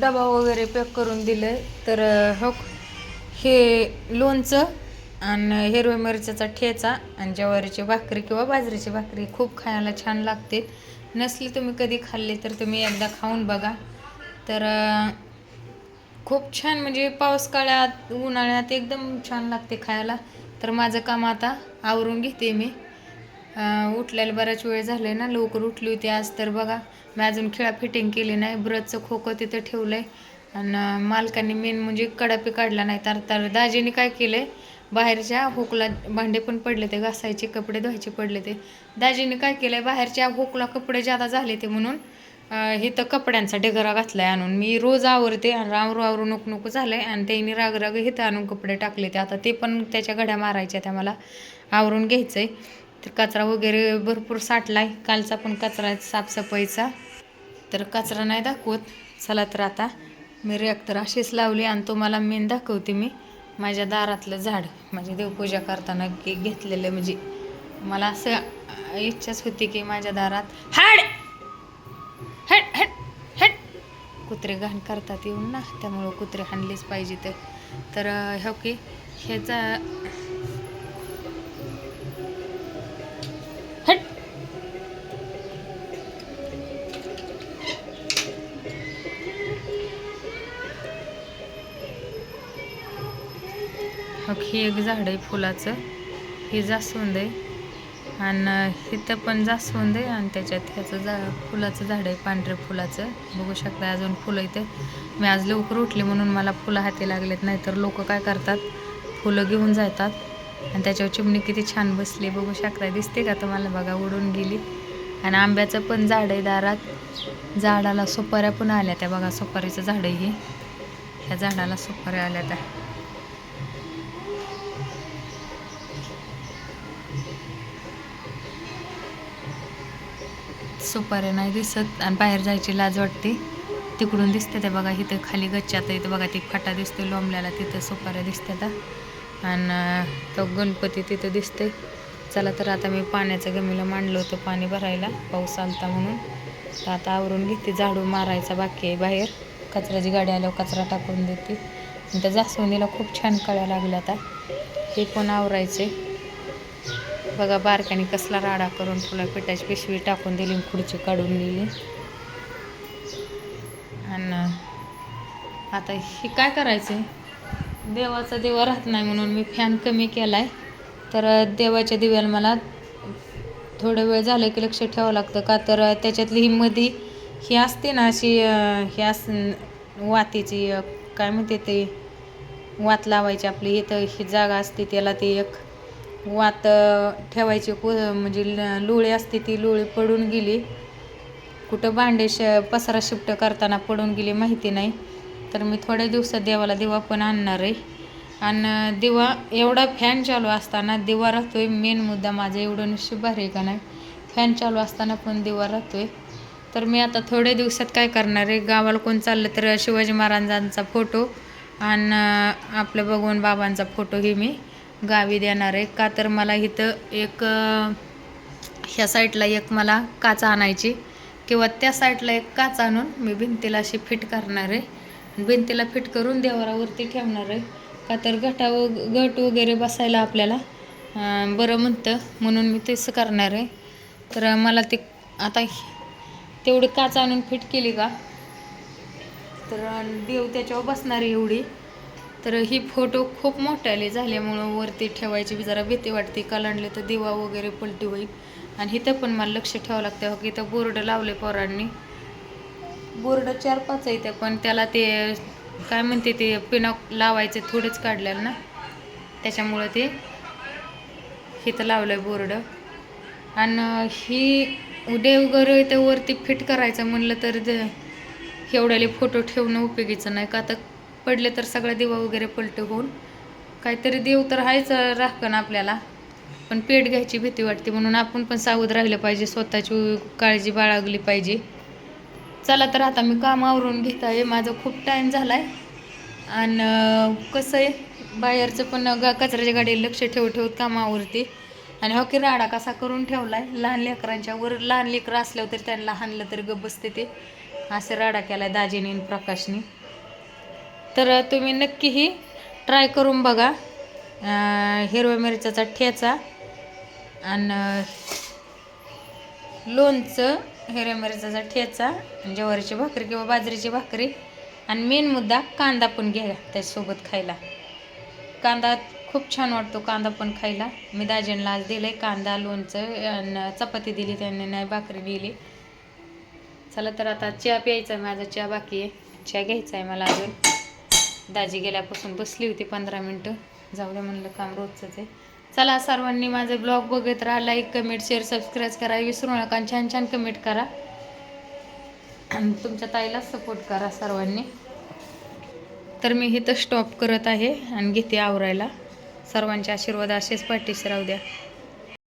डबा वगैरे पॅक करून दिलं तर हो हे लोणचं आणि हिरव्या मिरच्याचा ठेचा आणि ज्वारीची भाकरी किंवा बाजरीची भाकरी खूप खायला छान लागते. नसली तुम्ही कधी खाल्ली तर तुम्ही एकदा खाऊन बघा. तर खूप छान म्हणजे पावसाळ्यात उन्हाळ्यात एकदम छान लागते खायला. तर माझं काम आता आवरून घेते मी. उठल्याला बराच वेळ झालं ना लवकर उठली होती आज तर बघा. मी अजून खिळा फिटिंग केली नाही ब्रजचं खोकं तिथं ठेवलं आहे आणि मालकांनी मेन म्हणजे कडापी काढला नाही तर तर दाजीने काय केलं आहे बाहेरच्या हुकला भांडे पण पडले ते घासायचे कपडे धुवायचे पडले ते. दाजीने काय केलं आहे बाहेरच्या हुकला कपडे जादा झाले ते म्हणून हे इथं कपड्यांचा ढेगरा आहे आणून. मी रोज आवरते आणि आवरू आवरू नको नको आहे आणि त्यांनी राग राग इथं आणून कपडे टाकले ते. आता ते पण त्याच्या घड्या मारायच्या त्या मला आवरून घ्यायचं आहे तर कचरा वगैरे भरपूर साठला आहे कालचा पण कचरा साफसफाईचा. तर कचरा नाही दाखवत. चला तर आता मी रेक तर अशीच लावली आणि तुम्हाला मेन दाखवते मी माझ्या दारातलं झाड. म्हणजे देवपूजा करताना की घेतलेलं म्हणजे मला असं इच्छाच होती की माझ्या दारात हाड! हट हट हट कुत्रे घाण करतात येऊन ना त्यामुळं कुत्रे हाणलेच पाहिजे ते तर अं, हो की ह्याचा मग हे एक झाड आहे फुलाचं. हे जास्वंद आहे. आणि इथं पण जास्वंद आहे आणि त्याच्यात ह्याचं जा फुलाचं झाड आहे पांढऱ्या फुलाचं. बघू शकता अजून फुलं इथे. मी आज लवकर उठले म्हणून मला फुलं हाती लागलेत नाही तर लोक काय करतात? फुलं घेऊन जातात. आणि त्याच्यावर चिमणी किती छान बसली बघू शकता. दिसते का तुम्हाला? बघा उडून गेली. आणि आंब्याचं पण झाड आहे दारात. झाडाला सुपाऱ्या पण आल्या त्या. बघा सुपारीचं झाड आहे हे. ह्या झाडाला सुपाऱ्या आल्या त्या. सुपाऱ्या नाही दिसत आणि बाहेर जायची लाज वाटते. तिकडून दिसते ते बघा इथं खाली गच्च्यात इथं बघा ती फाटा दिसते लोंबल्याला तिथं सुपाऱ्या दिसते आणि तो गणपती तिथं दिसते चला तर आता मी पाण्याचं गमीला मांडलं होतं पाणी भरायला पाऊस आलता म्हणून. तर आता आवरून घेते झाडू मारायचा बाकी आहे बाहेर. कचऱ्याची गाडी आल्यावर कचरा टाकून देते. आणि त्या जास्वंदीला खूप छान कळ्या लागल्या आता. हे पण आवरायचे बघा बारकाने कसला राडा करून तुला पिठाची पिशवी टाकून दिली खुर्ची काढून दिली आणि आता हे काय करायचं देवाचा दिवा राहत नाही म्हणून मी फॅन कमी केला आहे तर देवाच्या दिव्याला मला थोडं वेळ झालं की लक्ष ठेवावं लागतं का? तर त्याच्यातली ही मधी ही असते ना अशी ही अस वातीची काय म्हणते ते? वात लावायची आपली इथं ही जागा असते त्याला ती एक वात ठेवायची कु म्हणजे ल- लोळी असते ती लोळी पडून गेली. कुठं भांडे श पसारा शिफ्ट करताना पडून गेली माहिती नाही. तर मी थोड्या दिवसात देवाला दिवा पण आणणार आहे. आणि दिवा एवढा फॅन चालू असताना दिवा राहतोय. मेन मुद्दा माझा एवढं निश्चित भारी आहे का नाही? फॅन चालू असताना पण दिवा राहतोय. तर मी आता थोड्या दिवसात काय करणार आहे? गावाला कोण चाललं तर शिवाजी महाराजांचा फोटो आणि आपलं भगवान बाबांचा फोटो घे मी. गावी देणार आहे. का तर मला इथं एक ह्या साईडला एक मला काच आणायची किंवा त्या साईडला एक काच आणून मी भिंतीला अशी फिट करणार आहे. भिंतीला फिट करून देवारावरती ठेवणार आहे. का तर गटा व गट वगैरे बसायला आपल्याला बरं म्हणतं. म्हणून मी तेच करणार आहे. तर मला ते आता तेवढी काच आणून फिट केली का? तर देव त्याच्यावर बसणार आहे एवढी. तर ही फोटो खूप मोठ्याले झाल्यामुळं वरती ठेवायची बी जरा भीती वाटते. कलांडले तर दिवा वगैरे पलटी होईल. आणि इथं पण मला लक्ष ठेवावं लागतं. हो की इथं बोर्ड लावले पोरांनी. बोर्ड चार पाच आहे इथं पण त्याला ते काय म्हणते ते पिनॉक लावायचे थोडेच काढलेलं ना. त्याच्यामुळं ते इथं लावलं आहे बोर्ड. आणि ही देवघर इथं वरती फिट करायचं म्हणलं तर एवढ्याले फोटो ठेवणं उपयोगीचं नाही. का आता पडले तर सगळं दिवा वगैरे पलट होऊन काहीतरी देव तर आहेच राखण आपल्याला. पण पेट घ्यायची भीती वाटते म्हणून आपण पण सावध राहिलं पाहिजे स्वतःची काळजी बाळगली पाहिजे. चला तर आता मी काम आवरून घेत आहे माझा खूप टाईम झाला आहे आणि कसं आहे बाहेरचं पण गा कचऱ्याच्या गाडीला लक्ष ठेवत ठेवत कामावरती आणि हो की राडा कसा करून ठेवला आहे लहान लेकरांच्या वर लहान लेकरं असल्यावर तरी त्यांना हाणलं तरी गप बसते ते. असे राडा केला आहे दाजीने प्रकाशने. तर तुम्ही नक्कीही ट्राय करून बघा. हिरव्या मिरच्याचा ठेचा आणि लोणचं हिरव्या मिरच्याचा ठेचा ज्वारीची भाकरी किंवा बाजरीची भाकरी आणि मेन मुद्दा कांदा पण घ्या त्याच्यासोबत खायला. कांदा खूप छान वाटतो कांदा पण खायला. मी दाजींना आज दिले कांदा लोणचं आणि चपाती दिली त्यांनी नाही भाकरी दिली चला तर आता चहा प्यायचा आहे माझा चहा बाकी आहे. चहा घ्यायचा आहे मला अजून. दाजी गेल्यापासून बसली होती पंधरा मिनटं. जाऊ दे म्हणलं काम रोजचंच आहे. चला सर्वांनी माझे ब्लॉग बघत राहा लाईक कमेंट शेअर सबस्क्राईब करा. विसरू नका आणि छान छान कमेंट करा. आणि तुमच्या ताईला सपोर्ट करा सर्वांनी. तर मी इथं स्टॉप करत आहे आणि घेते आवरायला. सर्वांचे आशीर्वाद असेच पाठीशी राहू द्या.